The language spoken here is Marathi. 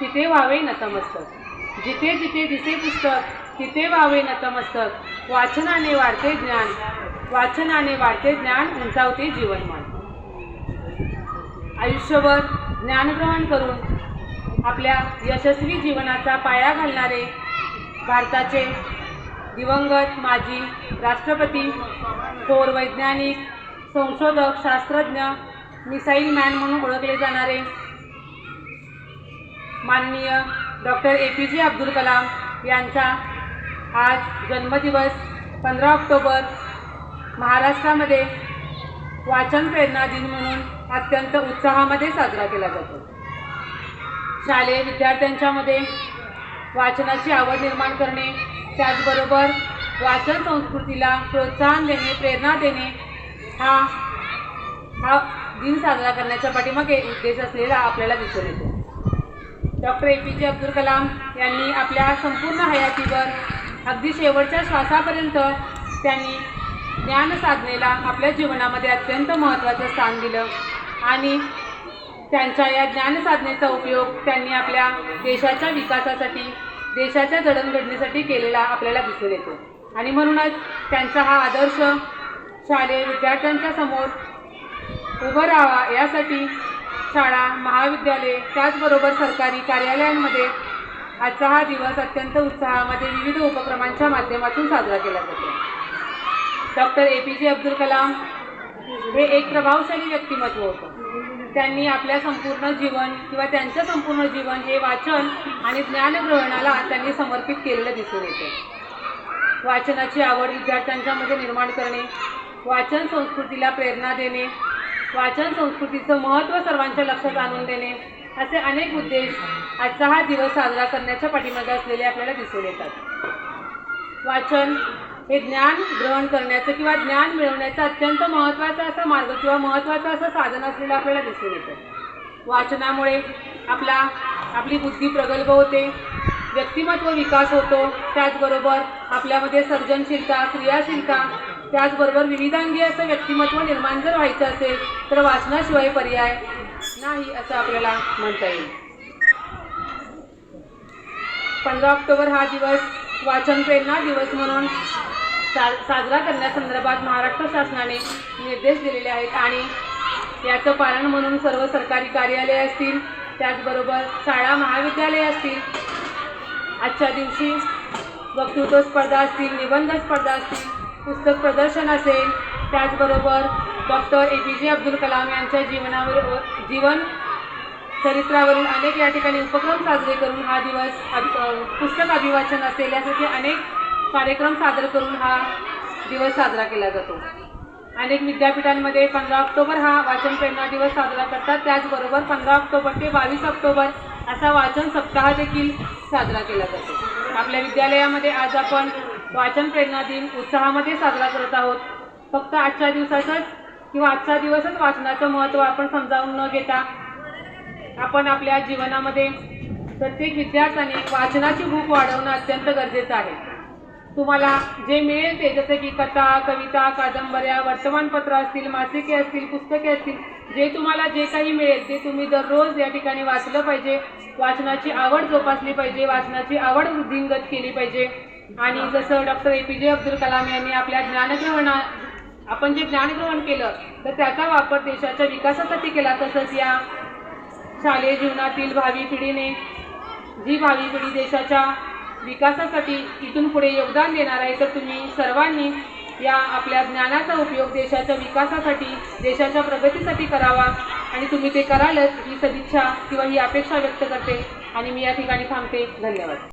तिथे व्हावे नतमस्तक. जिथे जिथे दिसे पुस्तक तिथे व्हावे नतमस्तक. वाचनाने वाढते ज्ञान वाचनाने वाढते ज्ञान उंचावते जीवनमान. आयुष्यभर ज्ञानग्रहण करून आपल्या यशस्वी जीवनाचा पाया घालणारे भारताचे दिवंगत माजी राष्ट्रपती थोर वैज्ञानिक संशोधक शास्त्रज्ञ मिसाईल मॅन म्हणून ओळखले जाणारे माननीय डॉक्टर ए पी जे अब्दुल कलाम यांचा आज जन्मदिवस पंधरा ऑक्टोबर महाराष्ट्रामध्ये वाचन प्रेरणा दिन म्हणून अत्यंत उत्साहामध्ये साजरा केला जातो. शालेय विद्यार्थ्यांच्यामध्ये वाचनाची आवड निर्माण करणे त्याचबरोबर वाचन संस्कृतीला प्रोत्साहन देणे प्रेरणा देणे हा हा दिन साजरा करण्याच्या पाठीमागे उद्देश असलेला आपल्याला दिसून येतो. डॉक्टर ए पी जे अब्दुल कलाम यांनी आपल्या संपूर्ण हयातीवर अगदी शेवटच्या श्वासापर्यंत त्यांनी ज्ञान साधनेला आपल्या जीवनामध्ये अत्यंत महत्त्वाचं स्थान दिलं. आणि त्यांच्या या ज्ञान साधनेचा उपयोग त्यांनी आपल्या देशाच्या विकासासाठी देशाच्या जडणघडणीसाठी केलेला आपल्याला दिसून येतो. आणि म्हणूनच त्यांचा हा आदर्श शालेय विद्यार्थ्यांच्या समोर उभं राहावा यासाठी शाळा महाविद्यालये त्याचबरोबर सरकारी कार्यालयांमध्ये आजचा हा दिवस अत्यंत उत्साहामध्ये विविध उपक्रमांच्या माध्यमातून साजरा केला जातो. डॉक्टर ए पी जे अब्दुल कलाम हे एक प्रभावशाली व्यक्तिमत्व होतं. त्यांनी आपल्या संपूर्ण जीवन किंवा त्यांचं संपूर्ण जीवन हे वाचन आणि ज्ञानग्रहणाला त्यांनी समर्पित केलेलं दिसून येते. वाचनाची आवड विद्यार्थ्यांच्यामध्ये निर्माण करणे वाचन संस्कृतीला प्रेरणा देणे वाचन संस्कृतीचं महत्त्व सर्वांच्या लक्षात आणून देणे. असे अनेक उद्देश आजचा हा दिवस साजरा करण्याच्या पाठीमागे असलेले आपल्याला दिसून येतात. वाचन हे ज्ञान ग्रहण करण्याचं किंवा ज्ञान मिळवण्याचा अत्यंत महत्त्वाचा असा मार्ग किंवा महत्त्वाचं असं साधन असलेलं आपल्याला दिसून येतं. वाचनामुळे आपला आपली बुद्धी प्रगल्भ होते व्यक्तिमत्व विकास होतो. त्याचबरोबर आपल्यामध्ये सर्जनशीलता क्रियाशीलता त्याचबरोबर विविधांगी असं व्यक्तिमत्व निर्माण जर व्हायचं असेल तर वाचनाशिवाय पर्याय नाही असं आपल्याला म्हणता येईल. पंधरा ऑक्टोबर हा दिवस वाचन प्रेरणा दिवस म्हणून सा साजरा करण्यासंदर्भात महाराष्ट्र शासनाने निर्देश दिलेले आहेत आणि याचं पालन म्हणून सर्व सरकारी कार्यालये असतील त्याचबरोबर शाळा महाविद्यालये असतील आजच्या दिवशी वक्तृत्व स्पर्धा असतील निबंध स्पर्धा असतील पुस्तक प्रदर्शन असेल त्याचबरोबर डॉक्टर ए पी जे अब्दुल कलाम यांच्या जीवनावर जीवन चरित्रावरील अनेक या ठिकाणी उपक्रम साजरे करून हा दिवस पुस्तक अभिवाचन असेल यासाठी अनेक कार्यक्रम सादर करून हा दिवस साजरा केला जातो. अनेक विद्यापीठांमध्ये पंधरा ऑक्टोबर हा वाचन प्रेरणा दिवस साजरा करतात त्याचबरोबर पंधरा ऑक्टोबर ते बावीस ऑक्टोबर असा वाचन सप्ताह देखील साजरा केला जातो. आपल्या विद्यालयामध्ये आज आपण वाचन प्रेरणा दिन उत्साहामध्ये साजरा करत आहोत. फक्त आजच्या दिवसातच किंवा आजचा दिवसच वाचनाचं महत्त्व आपण समजावून न घेता आपण आपल्या जीवनामध्ये प्रत्येक विद्यार्थ्याने वाचनाची भूक वाढवणं अत्यंत गरजेचं आहे. तुम्हाला जे मिळेल ते जसं की कथा कविता कादंबऱ्या वर्तमानपत्र असतील मासिके असतील पुस्तके असतील जे तुम्हाला जे काही मिळेल ते तुम्ही दररोज या ठिकाणी वाचलं पाहिजे. वाचनाची आवड जोपासली पाहिजे वाचनाची आवड वृद्धिंगत केली पाहिजे. आणि जसं डॉक्टर ए पी जे अब्दुल कलाम यांनी आपल्या ज्ञानग्रहणा आपण जे ज्ञानग्रहण केलं तर त्याचा वापर देशाच्या विकासासाठी केला. तसंच या शालेय जीवनातील भावी पिढीने जी भावी पिढी देशाच्या विकासासाठी इथून पुढे योगदान देणार आहे तर तुम्ही सर्वांनी या आपल्या ज्ञानाचा उपयोग देशाच्या विकासासाठी देशाच्या प्रगतीसाठी करावा. आणि तुम्ही ते करालच ही सदिच्छा किंवा ही अपेक्षा व्यक्त करते. आणि मी या ठिकाणी थांबते. धन्यवाद.